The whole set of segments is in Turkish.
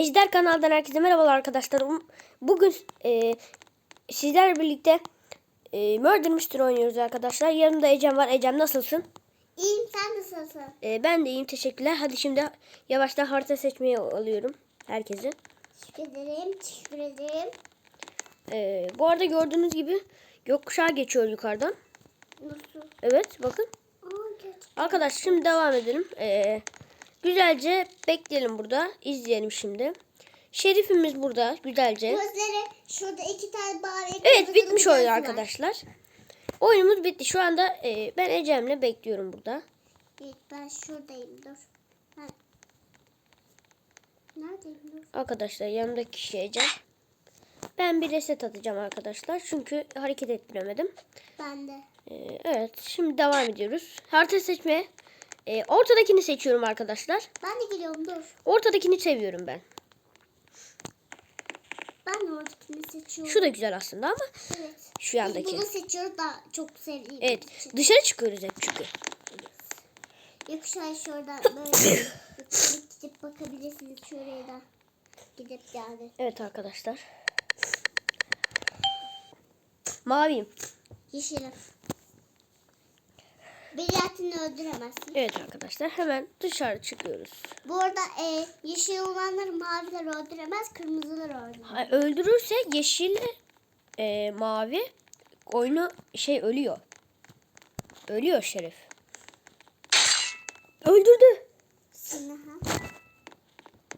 Ejder kanaldan herkese merhabalar arkadaşlar. Um- Bugün e, sizlerle birlikte e, Murder Mystery oynuyoruz arkadaşlar. Yanımda Ecem var. Ecem nasılsın? İyiyim sen nasılsın? E, ben de iyiyim teşekkürler. Hadi şimdi yavaştan harita seçmeye alıyorum herkesi. Teşekkür ederim. Teşekkür ederim. E, bu arada gördüğünüz gibi gökkuşağı geçiyor yukarıdan. Nasıl? Evet bakın. Aa. Arkadaşlar şimdi devam edelim. E, güzelce bekleyelim burada. İzleyelim şimdi. Şerifimiz burada güzelce. Gözleri şurada iki tane bari. Evet bitmiş oyun arkadaşlar. Oyunumuz bitti. Şu anda e, ben Ecem'le bekliyorum burada. Evet ben şuradayım dur. Ben... Neredeyim dur. Arkadaşlar yanımdaki kişi Ecem. Ben bir reset atacağım arkadaşlar. Çünkü hareket ettiremedim. Ben de. E, evet şimdi devam ediyoruz. Harita seçmeye. E, ortadakini seçiyorum arkadaşlar. Ben de geliyorum dur. Ortadakini seviyorum ben. Ben de oradakini seçiyorum. Şu da güzel aslında ama Evet. şu yandaki. Biz bunu seçiyoruz da çok sevdiğim Evet için. dışarı çıkıyoruz hep çünkü. Yokuşay şuradan böyle gidip bakabilirsiniz şuraya da. Gidip yani. Evet arkadaşlar. Maviyim. Yeşilim. Brilliantini öldüremezsin. Evet arkadaşlar hemen dışarı çıkıyoruz. Bu arada e, yeşil olanları maviler öldüremez, kırmızılar öldüremez. Ha, Öldürürse yeşil e, mavi oyunu şey ölüyor. Ölüyor Şerif. Öldürdü. Seni ha?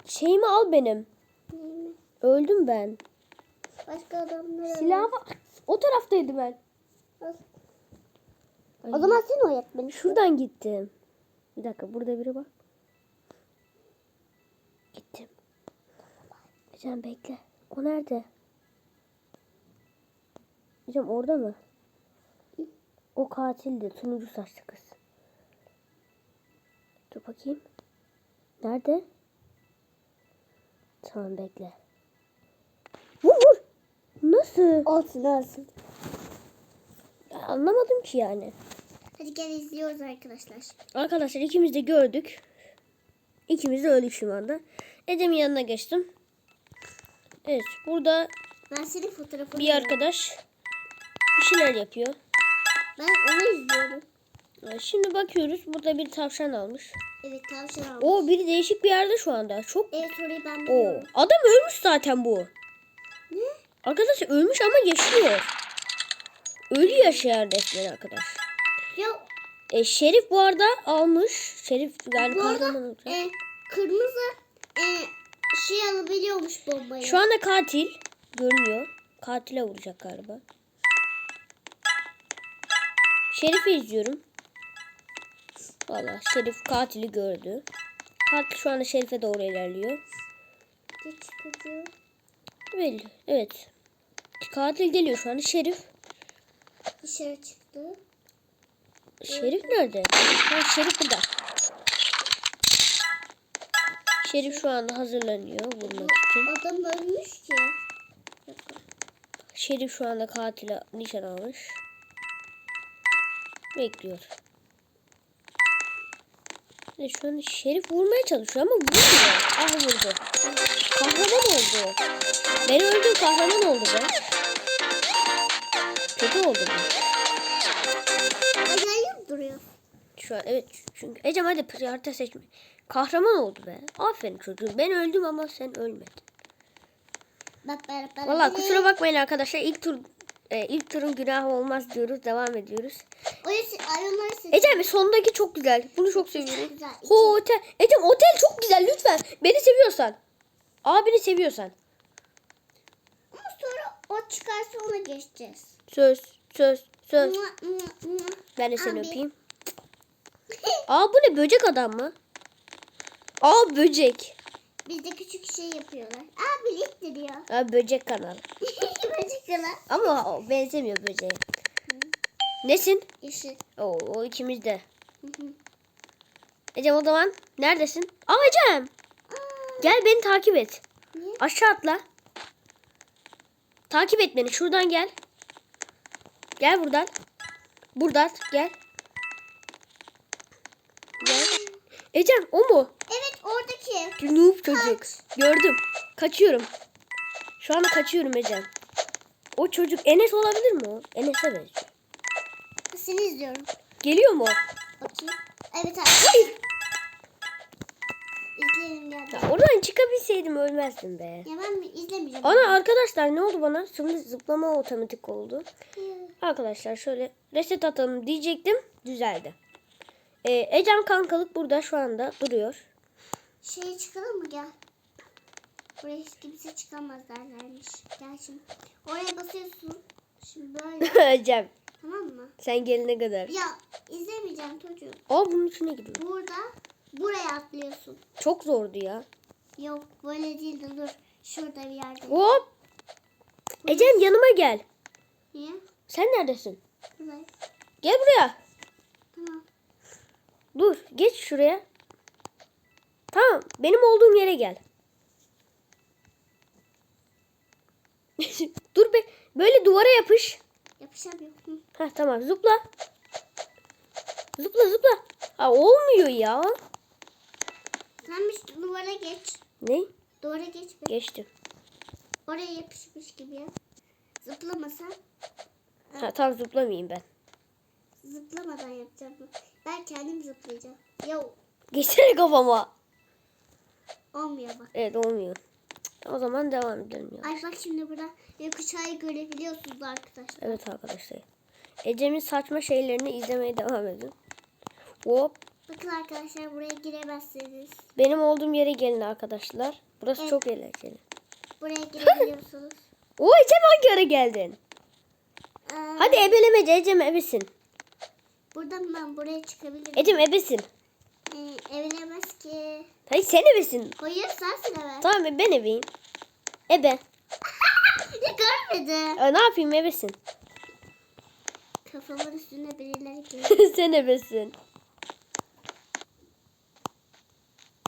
Şeyimi al benim. Neyimi? Öldüm ben. Başka adamlar Silahımı o taraftaydı ben. Al. Ay, O zaman sen oyat beni. şuradan gittim. Bir dakika burada biri var. Gittim. Ecem bekle. O nerede? Ecem orada mı? O katildi. Turuncu saçlı kız. Dur bakayım. Nerede? Tamam bekle. Vur vur. Nasıl? Olsun olsun. Anlamadım ki yani. Hadi gel izliyoruz arkadaşlar. Arkadaşlar ikimiz de gördük. İkimiz de öldük şu anda. Ecem'in yanına geçtim. Evet burada Ben senin fotoğrafını bir arkadaş bir şeyler yapıyor. Ben onu izliyorum. Şimdi bakıyoruz. Burada bir tavşan almış. Evet tavşan almış. O biri değişik bir yerde şu anda. Çok Evet orayı ben o biliyorum. adam ölmüş zaten bu. Ne? Arkadaş ölmüş ama yaşıyor. Ölü yaşayan resmen arkadaş. Ya E, Şerif bu arada almış. Şerif yani bu arada e, kırmızı e, şey alabiliyormuş bombayı. Şu anda katil görünüyor. Katile vuracak galiba. Şerif'i izliyorum. Valla Şerif katili gördü. Katil şu anda Şerif'e doğru ilerliyor. Geç. Belli. Evet. Katil geliyor şu anda. Şerif. Dışarı çıktı. Şerif nerede? Ha, Şerif burada. Şerif şu anda hazırlanıyor vurmak için. Adam ölmüş ki. Şerif şu anda katile nişan almış. Bekliyor. Ve şu an Şerif vurmaya çalışıyor ama vurmuyor. Ah vurdu. Kahraman oldu. Ben öldüm kahraman oldu be. Kötü oldu bu. Şu an evet çünkü Ecem hadi harita seçme. Kahraman oldu be. Aferin çocuğum. Ben öldüm ama sen ölmedin. Bak ben. Vallahi kusura bakmayın arkadaşlar. İlk tur e, ilk turun günahı olmaz diyoruz. Devam ediyoruz. Ecem sondaki çok güzel. Bunu çok seviyorum. güzel. Ho, otel. Ecem otel çok güzel lütfen. Beni seviyorsan. Abini seviyorsan. Ama sonra o çıkarsa ona geçeceğiz. Söz, söz, söz. Mua, mua, mua. Ben de seni Abi. öpeyim. Aa bu ne böcek adam mı? Aa böcek. Bizde küçük şey yapıyorlar. Aa birlikte diyor. Aa böcek kanalı. Böcek kadar. Ama o benzemiyor böceğe. Nesin? Yeşil. Oo, o ikimiz de. Hı hı. Ecem o zaman neredesin? Aa Ecem. Aa, Gel beni takip et. niye? Aşağı atla. Takip et beni. Şuradan gel. Gel buradan. Buradan gel. Ecem o mu? Evet oradaki. Noob çocuk. Gördüm. Kaçıyorum. Şu anda kaçıyorum Ecem. O çocuk Enes olabilir mi o? Enes'e benziyor. Seni izliyorum. Geliyor mu? Bakayım. Evet abi. İzleyelim geldi. Ya oradan çıkabilseydim ölmezdim be. Ya ben izlemeyeceğim. Ana arkadaşlar ne oldu bana? Şimdi zıplama otomatik oldu. Ya. Arkadaşlar şöyle reset atalım diyecektim. Düzeldi. Ee, Ecem kankalık burada şu anda duruyor. Şeye çıkalım mı gel. Buraya hiç kimse çıkamaz derlermiş. Gel şimdi. Oraya basıyorsun. Şimdi böyle. Ecem tamam mı? sen gelene kadar. Ya izlemeyeceğim çocuğum. Aa bunun içine gidiyor. Burada buraya atlıyorsun. Çok zordu ya. Yok böyle değil de dur. Şurada bir yerde. Hop. Ecem yanıma gel. Niye? Sen neredesin? Buraya. Gel buraya. Tamam. Dur geç şuraya. Tamam benim olduğum yere gel. Dur be böyle duvara yapış. Yapışamıyorum. Ha tamam zıpla. Zıpla zıpla. Ha olmuyor ya. Bir şu duvara geç. Ne? Duvara geç be. Geçtim. Oraya yapışmış gibi yap. Zıplamasan Ha tamam zıplamayayım ben. zıplamadan yapacağım. Ben kendim zıplayacağım. Ya Geçsene kafama. olmuyor bak. Evet olmuyor. O zaman devam edelim ya. Ay bak şimdi burada yokuşayı görebiliyorsunuz arkadaşlar. Evet arkadaşlar. Ecem'in saçma şeylerini izlemeye devam edin. Hop. Bakın arkadaşlar buraya giremezsiniz. Benim olduğum yere gelin arkadaşlar. Burası Evet. çok eğlenceli. Buraya girebiliyorsunuz. Oo Ecem hangi yere geldin? Ee, Hadi ebelemece Ecem ebesin. Buradan ben buraya çıkabilirim. Ecem ebesin. Ee, evlenemez ki. Hayır sen ebesin. Hayır sensin evet. Tamam ben ebeyim. Ebe. ya görmedim. Aa, ne yapayım ebesin. Kafamın üstüne birileri geliyor. sen ebesin.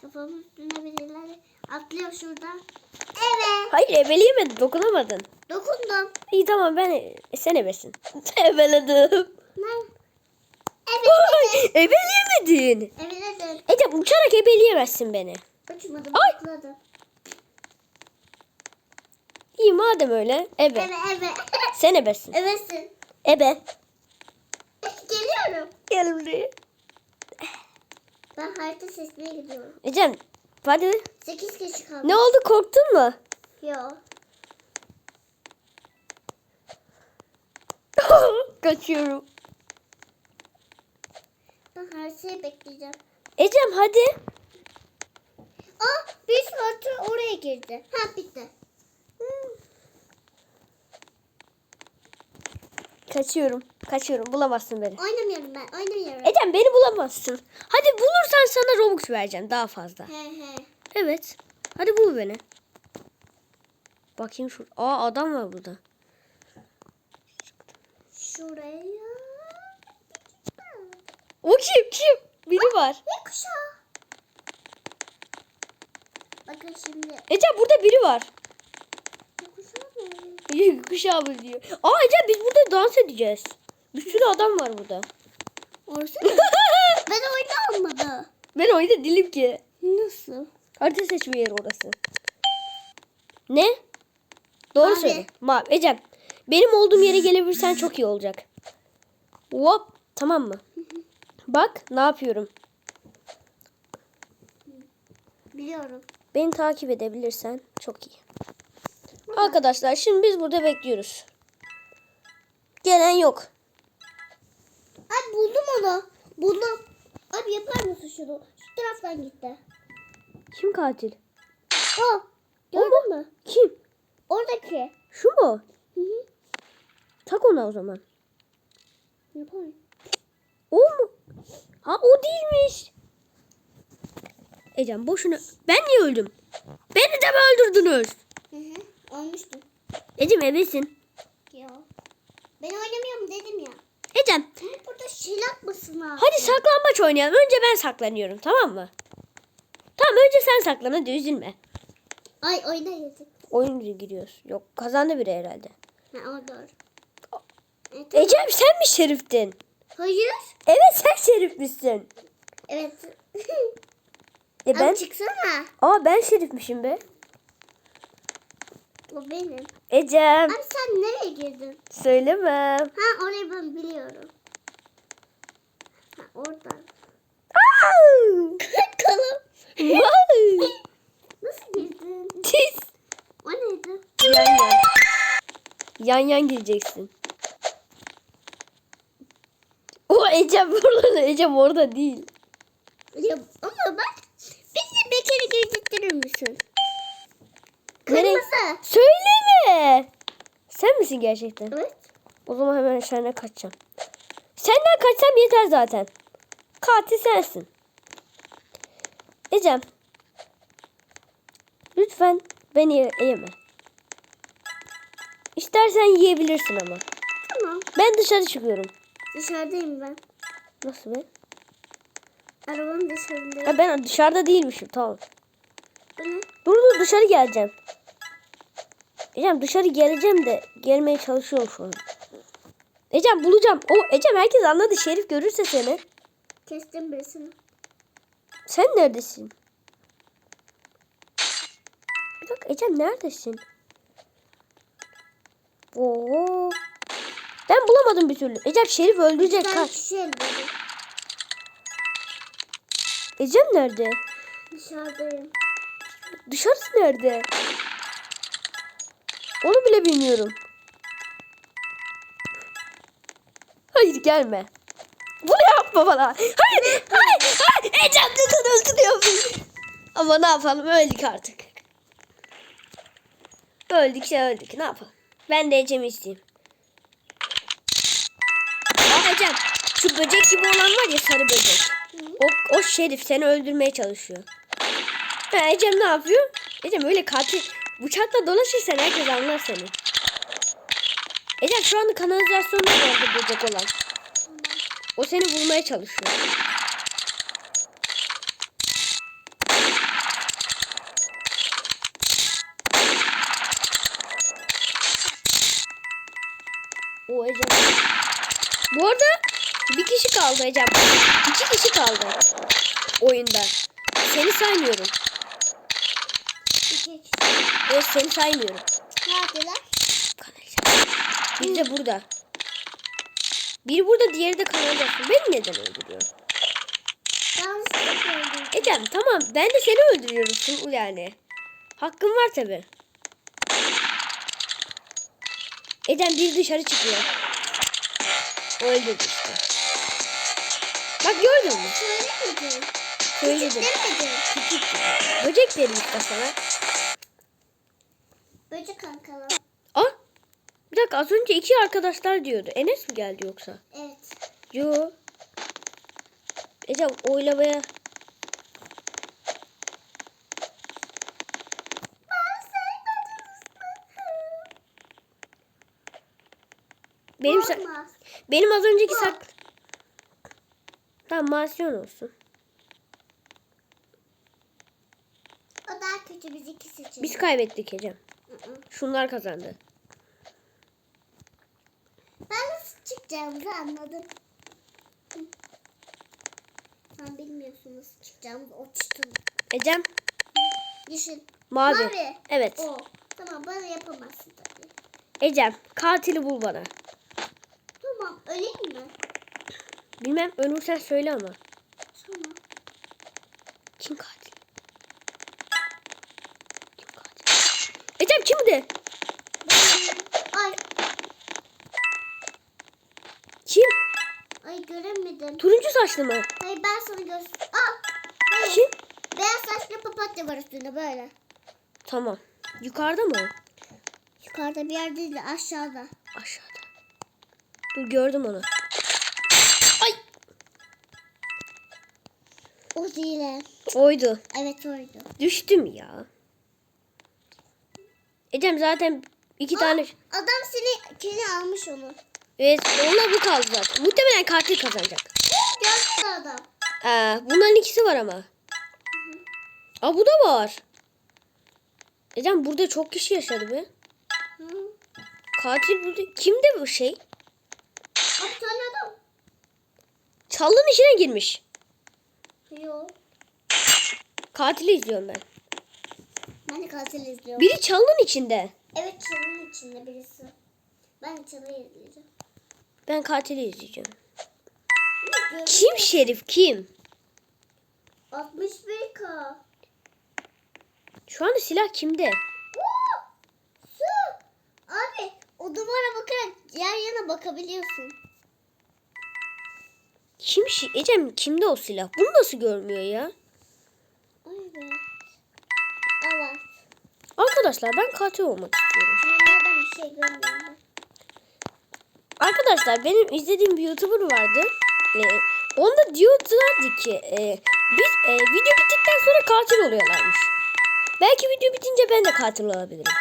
Kafamın üstüne birileri atlıyor şuradan. Evet. Hayır ebeleyemedin dokunamadın. Dokundum. İyi tamam ben e, sen ebesin. Ebeledim. Ben. Evet. Ebeleyemedin. Evledim. Ecem uçarak ebeleyemezsin beni. Uçmadım. Ay. İyi madem öyle ebe. Evet evet. Sen ebesin. Evetsin. Ebe. Geliyorum. Gel buraya. Ben harita seçmeye gidiyorum. Ecem hadi. 8 kişi kaldı. Ne oldu korktun mu? Yok. Kaçıyorum. Ben haritayı bekleyeceğim. Ecem hadi. Aa bir saat oraya girdi. Ha bitti. Kaçıyorum. Kaçıyorum. Bulamazsın beni. Oynamıyorum ben. Oynamıyorum. Ecem beni bulamazsın. Hadi bulursan sana Robux vereceğim daha fazla. He he. Evet. Hadi bul beni. Bakayım şu. Aa adam var burada. Şuraya. O kim kim? Biri var. Ne kuşağı? Bakın şimdi. Ecem burada biri var. Ne kuşağı mı? Kuşağı mı diyor. Aa Ecem biz burada dans edeceğiz. Bir sürü adam var burada. Orası mı? ben oyunu almadı. Ben oyunda değilim ki. Nasıl? Harita seçme yeri orası. Ne? Doğru Mavi. söyle. Mavi. Ecem. Benim olduğum yere gelebilirsen çok iyi olacak. Hop. Tamam mı? Bak ne yapıyorum. Biliyorum. Beni takip edebilirsen çok iyi. Arkadaşlar şimdi biz burada bekliyoruz. Gelen yok. Ay buldum onu. Buldum. Abi yapar mısın şunu? Şu taraftan gitti. Kim katil? Aa, gördün mü? Kim? Oradaki. Şu mu? Hı hı. Tak ona o zaman. Yapar. O mu? Ha o değilmiş. Ecem boşuna. Ben niye öldüm? Beni de mi öldürdünüz? Hı hı. Olmuştu. Ecem ebesin. Ya. Ben oynamıyorum dedim ya. Ecem Ama burada şey yapmasın ha. hadi saklambaç oynayalım. Önce ben saklanıyorum tamam mı? Tamam önce sen saklan hadi üzülme. Ay oyuna girdik. Oyun giriyoruz. Yok kazandı biri herhalde. Ha o doğru. Tamam. Ecem sen mi şeriftin? Hayır. Evet sen şerif misin? Evet. E ben... Abi çıksana. Aa ben şerifmişim be. O benim. Ecem. Abi sen nereye girdin? Söylemem. Ha orayı ben biliyorum. Ha oradan. Au! Kalım. Vay! Nasıl girdin? Tis. O neydi? Yan yan. Yan yan gireceksin. O Ecem burada. Ecem orada değil. Ya, ama bak bizi bir kere girdirtir misin? Nereye? Kırmızı. Söyleme. Sen misin gerçekten? Evet. O zaman hemen senden kaçacağım. Senden kaçsam yeter zaten. Katil sensin. Ecem. Lütfen beni ye- yeme. İstersen yiyebilirsin ama. Tamam. Ben dışarı çıkıyorum. Dışarıdayım ben. Nasıl be? Arabanın dışarındayım. Ha, ben dışarıda değilmişim tamam. Ne? Dur dur dışarı geleceğim. Ecem dışarı geleceğim de gelmeye çalışıyorum şu an. Ecem bulacağım. O Ecem herkes anladı. Şerif görürse seni. Kestim birisini. Sen neredesin? Bir dakika Ecem neredesin? Oo. Ben bulamadım bir türlü. Ecem Şerif öldürecek. Ben Kaç. elledim. Ecem nerede? Dışarıdayım. Dışarısı nerede? Onu bile bilmiyorum. Hayır gelme. Bunu yapma bana. Hayır, hayır, hayır. Ecem neden öldürüyor beni? Ama ne yapalım öldük artık. Öldük şey öldük ne yapalım. Ben de Ecem'i isteyeyim. Aa Ecem şu böcek gibi olan var ya sarı böcek. O, o şerif seni öldürmeye çalışıyor. Ha, Ecem ne yapıyor? Ecem öyle katil bıçakla dolaşırsan herkes anlar seni. Ecem şu anda kanalizasyonda vardı böcek olan. O seni bulmaya çalışıyor. O Ecem. Bu arada bir kişi kaldı Ecem. İki kişi kaldı oyunda. Seni saymıyorum. İki kişi. Evet seni saymıyorum. Neredeler? Biri de burada. Biri burada diğeri de kanaldasın. Beni neden öldürüyor? Yanlışlıkla. Ecem tamam ben de seni öldürüyorum Sunul yani. Hakkım var tabi. Ecem bir dışarı çıkıyor. Öldürdü işte. Bak gördün mü? Söylemedin. Söyledim. Demedin. Böcek dedim işte sana. Böcek kankalı. Aa, bir dakika az önce iki arkadaşlar diyordu. Enes mi geldi yoksa? Evet. Yo. Ecem oylamaya benim benim az önceki sak Tamam mansiyon olsun. O daha kötü biz iki seçelim. Biz kaybettik Ecem. Şunlar kazandı. Ben nasıl çıkacağımızı anladım. Sen bilmiyorsun nasıl çıkacağımızı uçtum. Ecem Yeşil. mavi. Mavi. Evet. O. Tamam bana yapamazsın tabii. Ecem katili bul bana. Tamam öleyim mi? Bilmem ölürsen söyle ama. Tamam. Kim katil? Kim katil? Ecem kimdi? Ay. Kim? Ay göremedim. Turuncu saçlı mı? Hayır ben sana göster. Hayır. Kim? Beyaz saçlı papatya var üstünde böyle. Tamam. Yukarıda mı o? Yukarıda bir yerde değil aşağıda. Aşağıda. Dur gördüm onu. Değil. Oydu. Evet oydu. Düştüm ya. Ecem zaten iki tane... Aa, adam seni kini almış onu. Evet onunla bu kaldı zaten. Muhtemelen katil kazanacak. Gördü adam. Ee, bunların ikisi var ama. Aa bu da var. Ecem burada çok kişi yaşadı be. Hı. Katil burada. Kimde bu şey? Tane adam. Çallının içine girmiş. Yok. Katili izliyorum ben. Ben de katil izliyorum. Biri çalının içinde. Evet çalının içinde birisi. Ben de çalıyı izleyeceğim. Ben katili izleyeceğim. Kim şerif kim? 61k. Şu anda silah kimde? Oo! Su! Abi o duvara bakarak yan yana bakabiliyorsun. Kim şi- Ecem kimde o silah? Bunu nasıl görmüyor ya? Evet. Evet. Arkadaşlar ben katil olmak istiyorum. Nereden bir şey görmüyorum. Arkadaşlar benim izlediğim bir YouTuber vardı. Ee, onda diyorlardı ki e, biz e, video bittikten sonra katil oluyorlarmış. Belki video bitince ben de katil olabilirim.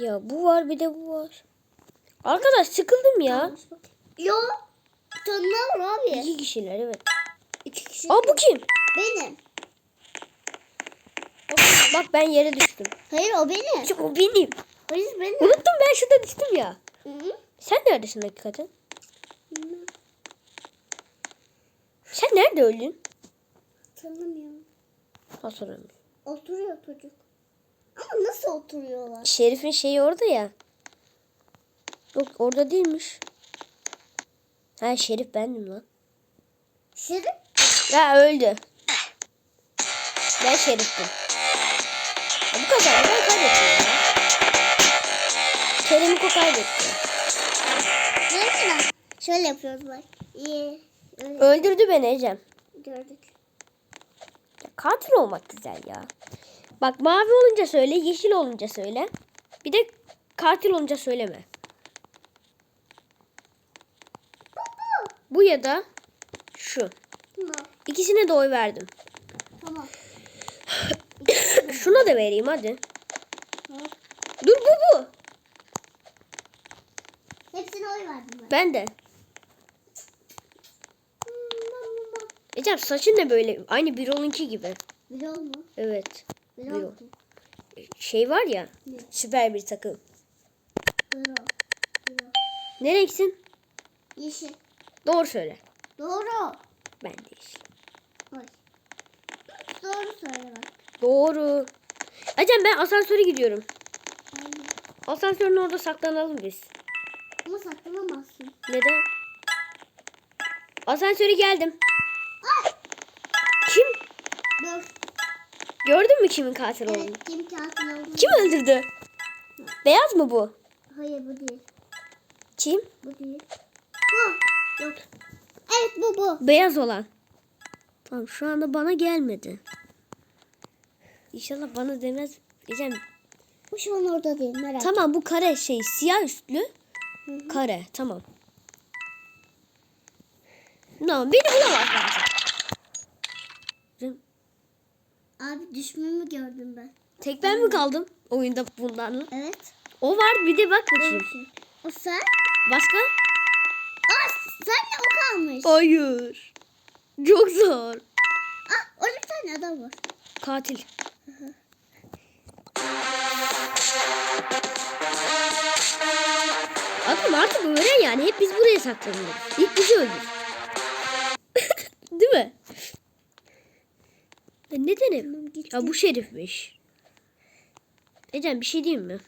Ya bu var bir de bu var. Arkadaş sıkıldım ya. Yo. Var abi. İki kişiler evet. İki kişi. Aa bu kim? Benim. Bak ben yere düştüm. Hayır o benim. O benim. Hayır benim. Unuttum ben şurada düştüm ya. Hı hı. Sen neredesin hakikaten? Sen nerede öldün? Hatırlamıyorum. Hatırlamıyorum. Oturuyor çocuk. Ama nasıl oturuyorlar? Şerif'in şeyi orada ya. Yok orada değilmiş. Ha Şerif bendim lan. Şerif. Ha öldü. Ben Şerif'tim. Ha, bu kadar ben kaybettim ya. Kerem'i kaybetti. Neyse Şöyle yapıyoruz bak. İyi. Öyle Öldürdü beni Ecem. gördük. Ya, katil olmak güzel ya. Bak mavi olunca söyle, yeşil olunca söyle. Bir de katil olunca söyleme. Bu ya da şu. Tamam. İkisine de oy verdim. Tamam. Şuna da vereyim hadi. Tamam. Dur bu bu. Hepsine oy verdim ben. Ben de. Ecem saçın ne böyle? Aynı Birol'unki gibi. Birol mu? Evet. Birol Birol. mu? Şey var ya. Ne? Süper bir takım. Birol. Birol. Ne renksin? Yeşil. Doğru söyle. Doğru. Ben de yeşil. Oy. Doğru söyle bak. Doğru. Ecem ben asansöre gidiyorum. Aynen. Asansörün orada saklanalım biz. Ama saklanamazsın. Neden? Asansöre geldim. Ay! Kim? Dur. Gördün mü kimin katil olduğunu? Evet kim katil olduğunu. Kim öldürdü? Beyaz mı bu? Hayır bu değil. Kim? Bu değil. Bu. Yok. Evet bu bu. Beyaz olan. Tamam şu anda bana gelmedi. İnşallah bana demez. Diyeceğim. Bu şu an orada değil merak Tamam bu kare şey siyah üstlü. Hı hı. Kare tamam. Tamam beni bulamaz bence. Abi düşmemi gördüm ben. Tek ben mi kaldım oyunda bunlarla? Evet. O var bir de bak bakayım. O sen? Başka? De o kalmış. Hayır. Çok zor. Ah orada bir tane adam var. Katil. Adam artık öğren yani. Hep biz buraya saklanıyoruz. İlk bizi öldür. Değil mi? Hep? Tamam, gitti. Ya bu şerifmiş. Ecem bir şey diyeyim mi?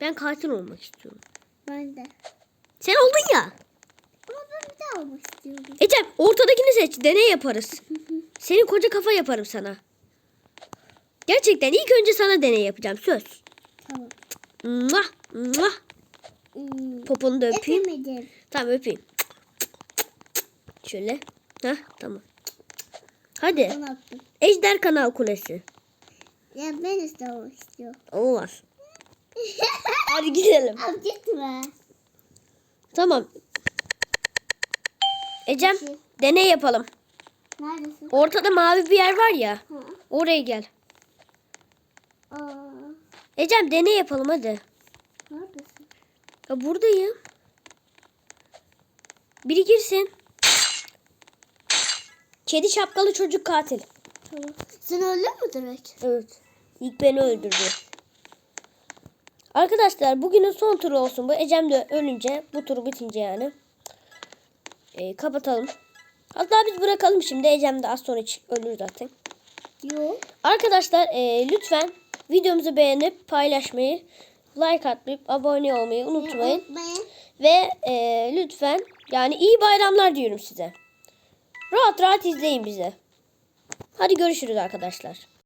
Ben katil olmak istiyorum. Ben de. Sen oldun ya. Daha almak istiyorum. Ecem ortadakini seç. Deney yaparız. Senin koca kafa yaparım sana. Gerçekten ilk önce sana deney yapacağım. Söz. Tamam. Mwah, mwah. Hmm. Poponu da öpeyim. Öpemedim. Tamam öpeyim. Şöyle. Hah tamam. Hadi. Ejder Kanal Kulesi. Ya ben istemek istiyorum. Olmaz. Hadi gidelim. Gitme. Tamam. Ecem Peki. deney yapalım. Neredesin? Ortada mavi bir yer var ya. Ha. Oraya gel. Aa, Ecem deney yapalım hadi. neredesin? Ya buradayım. Biri girsin. Kedi şapkalı çocuk katil. Tamam. Sen öldün mü direkt? Evet. İlk beni öldürdü. Arkadaşlar bugünün son turu olsun bu. Ecem de ölünce bu turu bitince yani. Ee, kapatalım. Hatta biz bırakalım şimdi. Ecem de az sonra ölür zaten. Yok. Arkadaşlar e, lütfen videomuzu beğenip paylaşmayı, like atmayıp abone olmayı unutmayın. Unutmayın. Ve e, lütfen yani iyi bayramlar diyorum size. Rahat rahat izleyin bizi. Hadi görüşürüz arkadaşlar.